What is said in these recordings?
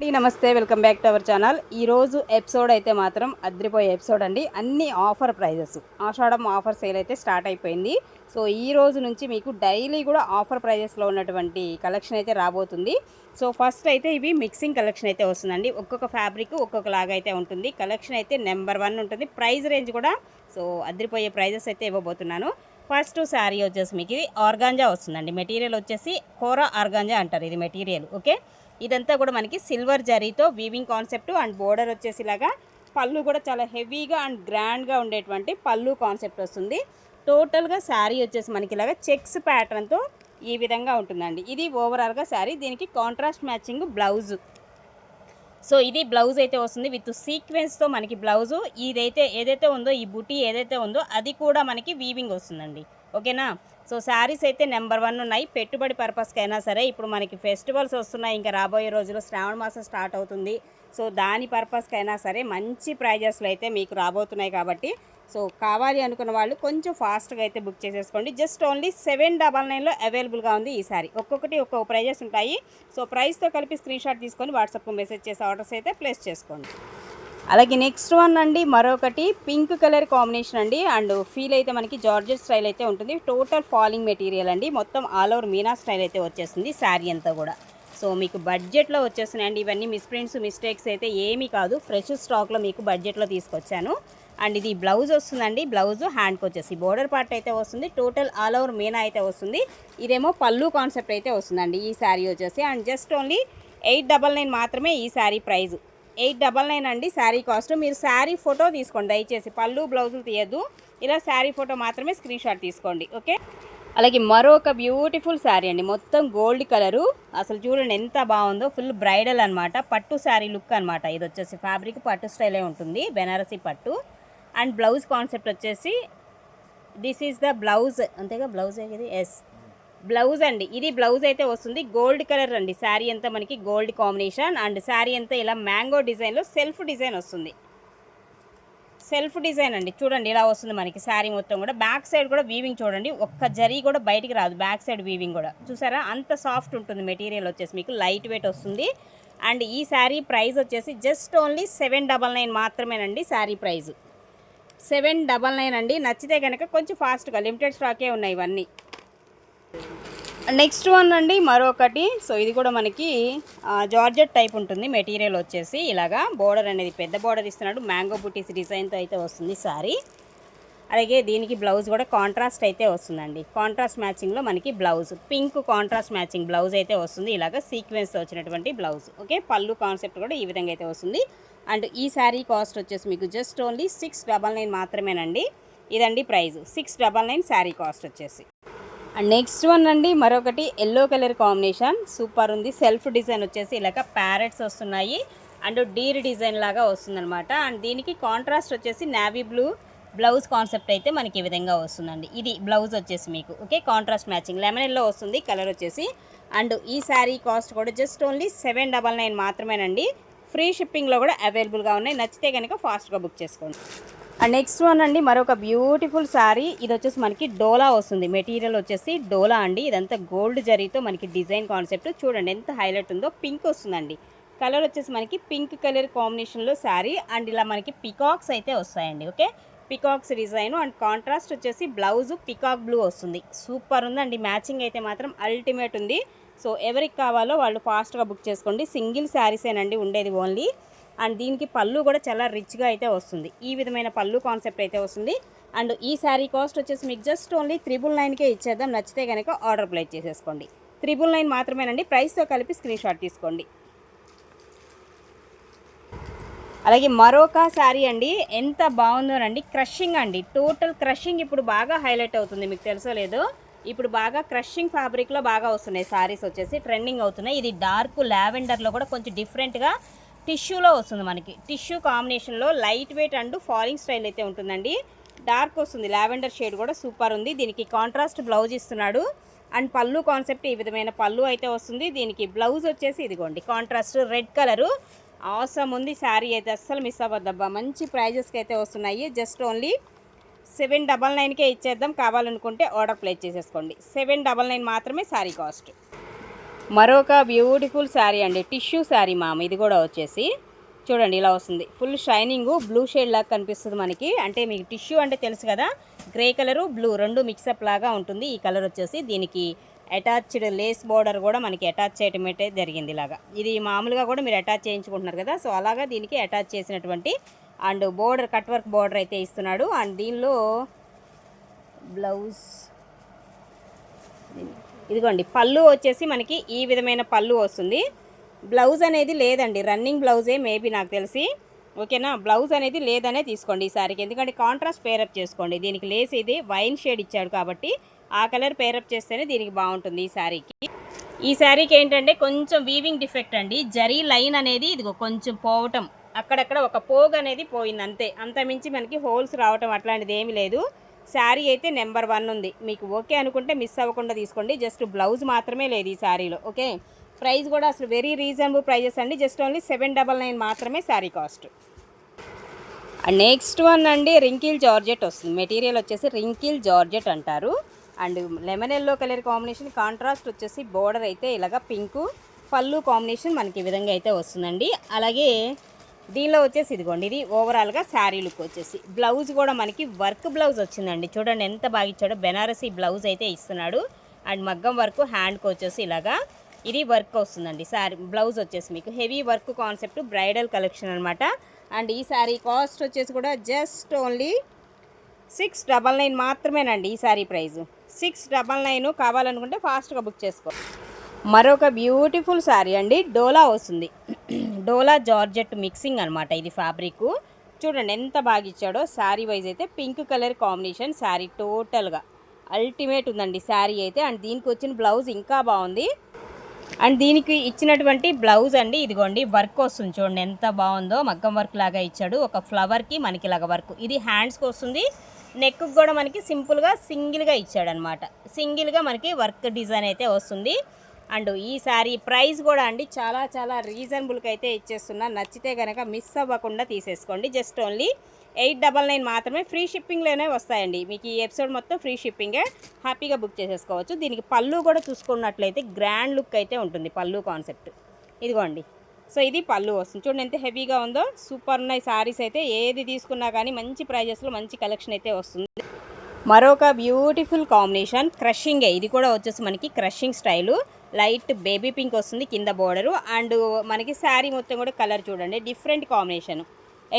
అండి నమస్తే. Welcome back to our channel. ఈరోజు ఎపిసోడ్ అయితే మాత్రం అద్రిపోయే ఎపిసోడ్ అండి. అన్ని offer prices. Ashadam offer sale అయితే స్టార్ట్ అయిపోయింది. సో ఈ రోజు నుంచి మీకు డైలీ కూడా ఆఫర్ ప్రైజెస్లో ఉన్నటువంటి కలెక్షన్ అయితే రాబోతుంది. సో ఫస్ట్ అయితే ఇవి మిక్సింగ్ కలెక్షన్ అయితే వస్తుందండి. ఒక్కొక్క ఫ్యాబ్రిక్ ఒక్కొక్కలాగా అయితే ఉంటుంది. కలెక్షన్ అయితే నెంబర్ వన్ ఉంటుంది. ప్రైస్ రేంజ్ కూడా సో అద్రిపోయే ప్రైజెస్ అయితే ఇవ్వబోతున్నాను. ఫస్ట్ శారీ వచ్చేసి మీకు ఇది ఆర్గాంజా వస్తుందండి. మెటీరియల్ వచ్చేసి కోరా ఆర్గాంజా అంటారు. ఇది మెటీరియల్. ఓకే? ఇదంతా కూడా మనకి సిల్వర్ జరీతో వీవింగ్ కాన్సెప్ట్ అండ్ బోర్డర్ వచ్చేసి ఇలాగా పళ్ళు కూడా చాలా హెవీగా అండ్ గ్రాండ్గా ఉండేటువంటి పళ్ళు కాన్సెప్ట్ వస్తుంది. టోటల్గా శారీ వచ్చేసి మనకి ఇలాగా చెక్స్ ప్యాటర్న్తో ఈ విధంగా ఉంటుందండి. ఇది ఓవరాల్గా శారీ దీనికి కాంట్రాస్ట్ మ్యాచింగ్ బ్లౌజ్ సో ఇది బ్లౌజ్ అయితే వస్తుంది. విత్ సీక్వెన్స్తో మనకి బ్లౌజు ఇదైతే ఏదైతే ఉందో ఈ బుటీ ఏదైతే ఉందో అది కూడా మనకి వీవింగ్ వస్తుందండి. ఓకేనా సో శారీస్ అయితే నెంబర్ వన్ ఉన్నాయి. పెట్టుబడి పర్పస్కి అయినా సరే ఇప్పుడు మనకి ఫెస్టివల్స్ వస్తున్నాయి. ఇంకా రాబోయే రోజుల్లో శ్రావణ మాసం స్టార్ట్ అవుతుంది. సో దాని పర్పస్కి అయినా సరే మంచి ప్రైజెస్లో అయితే మీకు రాబోతున్నాయి కాబట్టి సో కావాలి అనుకున్న వాళ్ళు కొంచెం ఫాస్ట్గా అయితే బుక్ చేసేసుకోండి. జస్ట్ ఓన్లీ సెవెన్ డబల్ నైన్లో అవైలబుల్గా ఉంది ఈ సారీ ఒక్కొక్కటి ఒక్కొక్క ప్రైజెస్ ఉంటాయి. సో ప్రైస్తో కలిపి స్క్రీన్షాట్ తీసుకొని వాట్సాప్కు మెసేజ్ చేసి ఆర్డర్స్ అయితే ప్లేస్ చేసుకోండి. అలాగే నెక్స్ట్ వన్ అండి మరొకటి పింక్ కలర్ కాంబినేషన్ అండి. అండ్ ఫీల్ అయితే మనకి జార్జెట్ స్టైల్ అయితే ఉంటుంది. టోటల్ ఫాలింగ్ మెటీరియల్ అండి. మొత్తం ఆల్ ఓవర్ మీనా స్టైల్ అయితే వచ్చేస్తుంది శారీ అంతా కూడా. సో మీకు బడ్జెట్లో వచ్చేస్తున్నాయండి. ఇవన్నీ మిస్ప్రింట్స్ మిస్టేక్స్ అయితే ఏమీ కాదు. ఫ్రెష్ స్టాక్లో మీకు బడ్జెట్లో తీసుకొచ్చాను. అండ్ ఇది బ్లౌజ్ వస్తుందండి. బ్లౌజ్ హ్యాండ్కి వచ్చేసి బోర్డర్ పార్ట్ అయితే వస్తుంది. టోటల్ ఆల్ ఓవర్ మీనా అయితే వస్తుంది. ఇదేమో పళ్ళు కాన్సెప్ట్ అయితే వస్తుందండి ఈ శారీ వచ్చేసి. And just only eight double nine మాత్రమే ఈ sari price. Eight double nine అండి శారీ కాస్ట్. మీరు శారీ ఫోటో తీసుకోండి దయచేసి. పళ్ళు బ్లౌజులు తీయద్దు. ఇలా శారీ ఫోటో మాత్రమే స్క్రీన్ షాట్ తీసుకోండి ఓకే? అలాగే మరొక బ్యూటిఫుల్ శారీ అండి. మొత్తం గోల్డ్ కలరు. అసలు చూడండి ఎంత బాగుందో. ఫుల్ బ్రైడల్ అనమాట పట్టు శారీ లుక్ అనమాట ఇది వచ్చేసి ఫ్యాబ్రిక్ పట్టు స్టైలే ఉంటుంది. బెనారసీ పట్టు. అండ్ బ్లౌజ్ కాన్సెప్ట్ వచ్చేసి దిస్ ఈజ్ ద బ్లౌజ్. అంతేగా? బ్లౌజ్ ఇది ఎస్ బ్లౌజ్ అండి. ఇది బ్లౌజ్ అయితే వస్తుంది. గోల్డ్ కలర్ అండి. శారీ అంతా మనకి గోల్డ్ కాంబినేషన్ అండ్ శారీ అంతా ఇలా మ్యాంగో డిజైన్లో సెల్ఫ్ డిజైన్ వస్తుంది. సెల్ఫ్ డిజైన్ అండి. చూడండి ఇలా వస్తుంది మనకి శారీ మొత్తం కూడా. బ్యాక్ సైడ్ కూడా వీవింగ్ చూడండి. ఒక్క జరీ కూడా బయటికి రాదు. బ్యాక్ సైడ్ వీవింగ్ కూడా. చూసారా? అంత సాఫ్ట్ ఉంటుంది మెటీరియల్ వచ్చేసి మీకు. లైట్ వెయిట్ వస్తుంది. అండ్ ఈ శారీ ప్రైస్ వచ్చేసి just only seven double nine మాత్రమేనండి sari price. Seven double nine అండి. నచ్చితే కనుక కొంచెం ఫాస్ట్గా లిమిటెడ్ స్టాకే ఉన్నాయి ఇవన్నీ. నెక్స్ట్ వన్ అండి మరొకటి. సో ఇది కూడా మనకి జార్జెట్ టైప్ ఉంటుంది. మెటీరియల్ వచ్చేసి ఇలాగా బోర్డర్ అనేది పెద్ద బోర్డర్ ఇస్తున్నాడు. మ్యాంగో బుటీస్ డిజైన్తో అయితే వస్తుంది సారీ. అలాగే దీనికి బ్లౌజ్ కూడా కాంట్రాస్ట్ అయితే వస్తుందండి. కాంట్రాస్ట్ మ్యాచింగ్లో మనకి blouse pink contrast matching blouse అయితే వస్తుంది. ఇలాగ సీక్వెన్స్ వచ్చినటువంటి బ్లౌజ్ ఓకే? పళ్ళు కాన్సెప్ట్ కూడా ఈ విధంగా అయితే వస్తుంది. అండ్ ఈ శారీ కాస్ట్ వచ్చేసి మీకు just only six double nine మాత్రమేనండి. ఇదండి price six double nine sari cost వచ్చేసి. అండ్ నెక్స్ట్ వన్ అండి మరొకటి ఎల్లో కలర్ కాంబినేషన్ సూపర్ ఉంది. సెల్ఫ్ డిజైన్ వచ్చేసి ఇలాగ ప్యారెట్స్ వస్తున్నాయి. అండ్ డీర్ డిజైన్ లాగా వస్తుందన్నమాట. అండ్ దీనికి కాంట్రాస్ట్ వచ్చేసి నావీ బ్లూ బ్లౌజ్ కాన్సెప్ట్ అయితే మనకి ఈ విధంగా వస్తుందండి. ఇది బ్లౌజ్ వచ్చేసి మీకు okay contrast matching lemon yellow వస్తుంది కలర్ వచ్చేసి. అండ్ ఈ శారీ కాస్ట్ కూడా just only seven double nine మాత్రమేనండి. ఫ్రీ షిప్పింగ్లో కూడా అవైలబుల్గా ఉన్నాయి. నచ్చితే కనుక ఫాస్ట్గా బుక్ చేసుకోండి. అండ్ నెక్స్ట్ వన్ అండి మరొక బ్యూటిఫుల్ శారీ ఇది వచ్చేసి మనకి డోలా వస్తుంది. మెటీరియల్ వచ్చేసి డోలా అండి. ఇదంతా గోల్డ్ జరీతో మనకి డిజైన్ కాన్సెప్ట్. చూడండి ఎంత హైలైట్ ఉందో. పింక్ వస్తుందండి. కలర్ వచ్చేసి మనకి పింక్ కలర్ కాంబినేషన్లో శారీ అండ్ ఇలా మనకి పికాక్స్ అయితే వస్తాయండి. Okay? Peacocks design and contrast వచ్చేసి బ్లౌజ్ పికాక్ బ్లూ వస్తుంది. సూపర్ ఉందండి. మ్యాచింగ్ అయితే మాత్రం అల్టిమేట్ ఉంది. సో ఎవరికి కావాలో వాళ్ళు ఫాస్ట్గా బుక్ చేసుకోండి. సింగిల్ శారీసేనండి ఉండేది ఓన్లీ. అండ్ దీనికి పళ్ళు కూడా చాలా రిచ్గా అయితే వస్తుంది. ఈ విధమైన పళ్ళు కాన్సెప్ట్ అయితే వస్తుంది. అండ్ ఈ శారీ కాస్ట్ వచ్చేసి మీకు జస్ట్ ఓన్లీ త్రిబుల్ నైన్కే ఇచ్చేద్దాం. నచ్చితే కనుక ఆర్డర్ ప్లేస్ చేసేసుకోండి. త్రిబుల్ నైన్ మాత్రమేనండి. ప్రైస్తో కలిపి స్క్రీన్ షాట్ తీసుకోండి. అలాగే మరొక శారీ అండి. ఎంత బాగుందోనండి. క్రషింగ్ అండి. టోటల్ క్రషింగ్ ఇప్పుడు బాగా హైలైట్ అవుతుంది. మీకు తెలుసో లేదో? ఇప్పుడు బాగా క్రషింగ్ ఫ్యాబ్రిక్లో బాగా వస్తున్నాయి. శారీస్ వచ్చేసి ట్రెండింగ్ అవుతున్నాయి. ఇది డార్క్ లావెండర్లో కూడా కొంచెం డిఫరెంట్గా టిష్యూలో వస్తుంది మనకి. టిష్యూ కాంబినేషన్లో light weight and falling style అయితే ఉంటుందండి. డార్క్ వస్తుంది. లావెండర్ షేడ్ కూడా సూపర్ ఉంది. దీనికి కాంట్రాస్ట్ బ్లౌజ్ ఇస్తున్నాడు. అండ్ పళ్ళు కాన్సెప్ట్ ఈ విధమైన పళ్ళు అయితే వస్తుంది. దీనికి బ్లౌజ్ వచ్చేసి ఇదిగోండి. Contrast red colour. అవసరం ఉంది. శారీ అయితే అస్సలు మిస్ అవ్వద్దబ్బా. మంచి ప్రైజెస్కి అయితే వస్తున్నాయి. జస్ట్ ఓన్లీ సెవెన్ డబల్ నైన్కే ఇచ్చేద్దాం. కావాలనుకుంటే ఆర్డర్ ప్లేస్ చేసేసుకోండి. సెవెన్ డబల్ నైన్ మాత్రమే శారీ కాస్ట్. మరొక బ్యూటిఫుల్ శారీ అండి. టిష్యూ శారీ మామ ఇది కూడా వచ్చేసి చూడండి ఇలా వస్తుంది. ఫుల్ షైనింగ్ బ్లూ షేడ్ లాగా కనిపిస్తుంది మనకి. అంటే మీకు టిష్యూ అంటే తెలుసు కదా? గ్రే కలరు బ్లూ రెండు మిక్సప్ లాగా ఉంటుంది. ఈ కలర్ వచ్చేసి దీనికి అటాచ్డ్ లేస్ బోర్డర్ కూడా మనకి అటాచ్ చేయటం అయితే జరిగింది ఇలాగా. ఇది మామూలుగా కూడా మీరు అటాచ్ చేయించుకుంటున్నారు కదా? సో అలాగా దీనికి అటాచ్ చేసినటువంటి and border cut work border అయితే ఇస్తున్నాడు. అండ్ దీనిలో బ్లౌజ్ ఇదిగోండి పళ్ళు వచ్చేసి మనకి ఈ విధమైన పళ్ళు వస్తుంది. బ్లౌజ్ అనేది లేదండి రన్నింగ్ బ్లౌజే మేబీ నాకు తెలిసి. ఓకేనా? బ్లౌజ్ అనేది లేదనే తీసుకోండి ఈ సారీకి. ఎందుకంటే కాంట్రాస్ట్ పేరప్ చేసుకోండి. దీనికి లేస్ ఇది వైన్ షేడ్ ఇచ్చాడు కాబట్టి ఆ కలర్ పేరప్ చేస్తేనే దీనికి బాగుంటుంది ఈ శారీకి ఈ శారీకి ఏంటంటే కొంచెం వీవింగ్ డిఫెక్ట్ అండి. జరీ లైన్ అనేది ఇదిగో కొంచెం పోవటం అక్కడక్కడ ఒక పోగ్ అనేది పోయింది అంతే. అంత మించి మనకి హోల్స్ రావటం అట్లాంటిది ఏమీ లేదు. శారీ అయితే నెంబర్ వన్ ఉంది. మీకు ఓకే అనుకుంటే మిస్ అవ్వకుండా తీసుకోండి. జస్ట్ బ్లౌజ్ మాత్రమే లేదు ఈ శారీలో ఓకే? ప్రైస్ కూడా అసలు వెరీ రీజనబుల్ ప్రైజెస్ అండి. Just only seven double nine మాత్రమే sari cost. And next one అండి రింకిల్ జార్జెట్ వస్తుంది. మెటీరియల్ వచ్చేసి రింకిల్ జార్జెట్ అంటారు. And lemon yellow colour combination contrast వచ్చేసి బోర్డర్ అయితే ఇలాగ పింకు పళ్ళు కాంబినేషన్ మనకి ఈ విధంగా అయితే వస్తుందండి. అలాగే దీనిలో వచ్చేసి ఇదిగోండి ఇది ఓవరాల్గా శారీ లుక్ వచ్చేసి. బ్లౌజ్ కూడా మనకి వర్క్ బ్లౌజ్ వచ్చిందండి. చూడండి ఎంత బాగా ఇచ్చాడో. బెనారసీ బ్లౌజ్ అయితే ఇస్తున్నాడు. అండ్ మగ్గం వర్క్ హ్యాండ్కి వచ్చేసి ఇలాగా ఇది వర్క్ వస్తుందండి. శారీ బ్లౌజ్ వచ్చేసి మీకు. Heavy work concept bridal collection అనమాట అండ్ ఈ శారీ కాస్ట్ వచ్చేసి కూడా just only six double nine మాత్రమేనండి ఈ sari price six double nine కావాలనుకుంటే ఫాస్ట్గా బుక్ చేసుకో. మరొక బ్యూటిఫుల్ శారీ అండి. డోలా వస్తుంది. డోలా జార్జెట్ మిక్సింగ్ అనమాట ఇది ఫ్యాబ్రిక్. చూడండి ఎంత బాగా ఇచ్చాడో. శారీ వైజ్ అయితే పింక్ కలర్ కాంబినేషన్ శారీ టోటల్గా. అల్టిమేట్ ఉందండి శారీ అయితే. అండ్ దీనికి వచ్చిన బ్లౌజ్ ఇంకా బాగుంది. అండ్ దీనికి ఇచ్చినటువంటి బ్లౌజ్ అండి ఇదిగోండి వర్క్ వస్తుంది చూడండి ఎంత బాగుందో. మగ్గం వర్క్ లాగా ఇచ్చాడు. ఒక ఫ్లవర్కి మనకి ఇలాగ వర్క్. ఇది హ్యాండ్స్కి వస్తుంది. నెక్కు కూడా మనకి సింపుల్గా సింగిల్గా ఇచ్చాడనమాట సింగిల్గా మనకి వర్క్ డిజైన్ అయితే వస్తుంది. అండ్ ఈ శారీ ప్రైస్ కూడా అండి చాలా చాలా రీజనబుల్కి అయితే ఇచ్చేస్తున్నా. నచ్చితే కనుక మిస్ అవ్వకుండా తీసేసుకోండి. Just only eight double nine మాత్రమే ఫ్రీ షిప్పింగ్లోనే వస్తాయండి. మీకు ఈ ఎపిసోడ్ మొత్తం ఫ్రీ షిప్పింగే హ్యాపీగా బుక్ చేసేసుకోవచ్చు. దీనికి పళ్ళు కూడా చూసుకున్నట్లయితే గ్రాండ్ లుక్ అయితే ఉంటుంది పళ్ళు కాన్సెప్ట్. ఇదిగోండి. సో ఇది పళ్ళు వస్తుంది. చూడండి ఎంత హెవీగా ఉందో. సూపర్ ఉన్నాయి శారీస్ అయితే. ఏది తీసుకున్నా కానీ మంచి ప్రైజెస్లో మంచి కలెక్షన్ అయితే వస్తుంది. మరొక బ్యూటిఫుల్ కాంబినేషన్ క్రషింగే. ఇది కూడా వచ్చేసి మనకి crushing style. Light baby pink వస్తుంది కింద బోర్డరు. అండ్ మనకి శారీ మొత్తం కూడా కలర్ చూడండి. Different combination.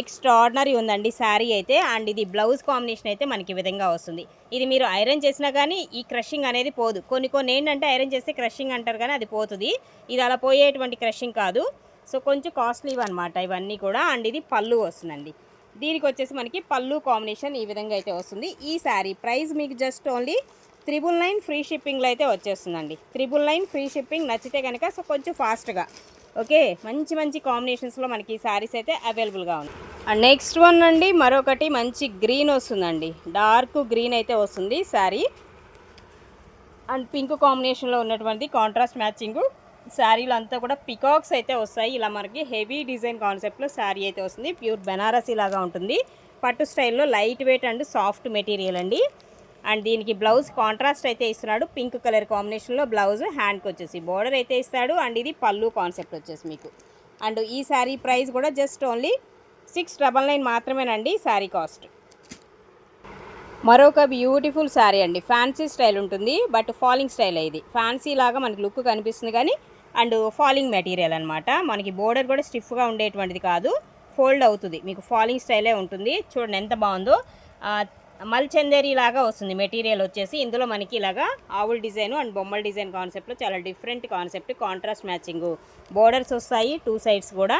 ఎక్స్ట్రాడినరీ ఉందండి శారీ అయితే. అండ్ ఇది బ్లౌజ్ కాంబినేషన్ అయితే మనకి ఈ విధంగా వస్తుంది. ఇది మీరు ఐరన్ చేసినా కానీ ఈ క్రషింగ్ అనేది పోదు. కొన్ని కొన్ని ఏంటంటే ఐరన్ చేస్తే క్రషింగ్ అంటారు కానీ అది పోతుంది. ఇది అలా పోయేటువంటి క్రషింగ్ కాదు. సో కొంచెం కాస్ట్లీ అనమాట ఇవన్నీ కూడా. అండ్ ఇది పళ్ళు వస్తుందండి. దీనికి వచ్చేసి మనకి పళ్ళు కాంబినేషన్ ఈ విధంగా అయితే వస్తుంది. ఈ శారీ ప్రైస్ మీకు just only triple nine free షిప్పింగ్లో అయితే వచ్చేస్తుందండి. త్రిబుల్ నైన్ ఫ్రీ షిప్పింగ్ నచ్చితే కనుక సో కొంచెం ఫాస్ట్గా ఓకే? మంచి మంచి కాంబినేషన్స్లో మనకి ఈ శారీస్ అయితే అవైలబుల్గా ఉంది అండ్ నెక్స్ట్ వన్ అండి మరొకటి మంచి గ్రీన్ వస్తుందండి. డార్క్ గ్రీన్ అయితే వస్తుంది శారీ. అండ్ పింక్ కాంబినేషన్లో ఉన్నటువంటి కాంట్రాస్ట్ మ్యాచింగ్ శారీలు అంతా కూడా పికాక్స్ అయితే వస్తాయి. ఇలా మనకి హెవీ డిజైన్ కాన్సెప్ట్లో శారీ అయితే వస్తుంది. ప్యూర్ బెనారసీ లాగా ఉంటుంది. పట్టు స్టైల్లో light weight and soft material అండి. అండ్ దీనికి బ్లౌజ్ కాంట్రాస్ట్ అయితే ఇస్తున్నాడు. పింక్ కలర్ కాంబినేషన్లో బ్లౌజ్ హ్యాండ్కి వచ్చేసి బోర్డర్ అయితే ఇస్తాడు. అండ్ ఇది పళ్ళు కాన్సెప్ట్ వచ్చేసి మీకు. అండ్ ఈ శారీ ప్రైస్ కూడా just only six double nine మాత్రమేనండి శారీ కాస్ట్. మరొక బ్యూటిఫుల్ శారీ అండి. ఫ్యాన్సీ స్టైల్ ఉంటుంది. బట్ ఫాలింగ్ స్టైల్ ఇది. ఫ్యాన్సీ లాగా మనకి లుక్ కనిపిస్తుంది కానీ అండ్ ఫాలింగ్ మెటీరియల్ అనమాట మనకి బోర్డర్ కూడా స్టిఫ్గా ఉండేటువంటిది కాదు. ఫోల్డ్ అవుతుంది. మీకు ఫాలింగ్ స్టైలే ఉంటుంది. చూడండి ఎంత బాగుందో. మల్చందేరి లాగా వస్తుంది. మెటీరియల్ వచ్చేసి ఇందులో మనకి ఇలాగా ఆవుల్ డిజైన్ అండ్ బొమ్మల డిజైన్ కాన్సెప్ట్లో చాలా different concept contrast matching borders వస్తాయి టూ సైడ్స్ కూడా.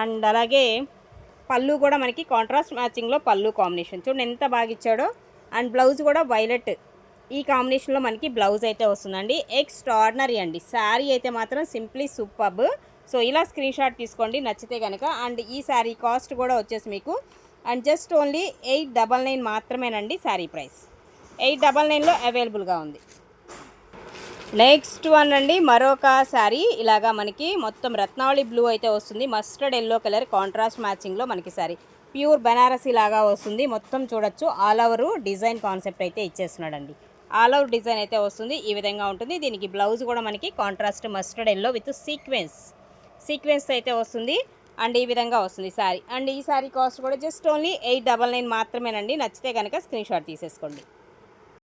అండ్ అలాగే పళ్ళు కూడా మనకి కాంట్రాస్ట్ మ్యాచింగ్లో పళ్ళు కాంబినేషన్. చూడండి ఎంత బాగా ఇచ్చాడో. అండ్ బ్లౌజ్ కూడా వైలెట్ ఈ కాంబినేషన్లో మనకి బ్లౌజ్ అయితే వస్తుందండి. ఎక్స్ట్రాడినరీ అండి. శారీ అయితే మాత్రం సింప్లీ సూపర్బ్. సో ఇలా స్క్రీన్ షాట్ తీసుకోండి. నచ్చితే కనుక అండ్ ఈ శారీ కాస్ట్ కూడా వచ్చేసి మీకు and just only eight double nine మాత్రమేనండి శారీ ప్రైస్. ఎయిట్ డబల్ నైన్లో అవైలబుల్గా ఉంది. నెక్స్ట్ వన్ అండి. మరొక శారీ. ఇలాగా మనకి మొత్తం రత్నావళి బ్లూ అయితే వస్తుంది. మస్టర్డ్ ఎల్లో కలర్ కాంట్రాస్ట్ మ్యాచింగ్లో మనకి శారీ. ప్యూర్ బెనారసీ లాగా వస్తుంది. మొత్తం చూడొచ్చు. ఆల్ ఓవర్ డిజైన్ కాన్సెప్ట్ అయితే ఇచ్చేస్తున్నాడండి. ఆల్ అవుట్ డిజైన్ అయితే వస్తుంది. ఈ విధంగా ఉంటుంది. దీనికి బ్లౌజ్ కూడా మనకి contrast mustard yellow with sequence. Sequence అయితే వస్తుంది. అండ్ ఈ విధంగా వస్తుంది సారీ. అండ్ ఈ సారీ కాస్ట్ కూడా just only eight double nine మాత్రమేనండి. నచ్చితే కనుక స్క్రీన్ షాట్ తీసేసుకోండి.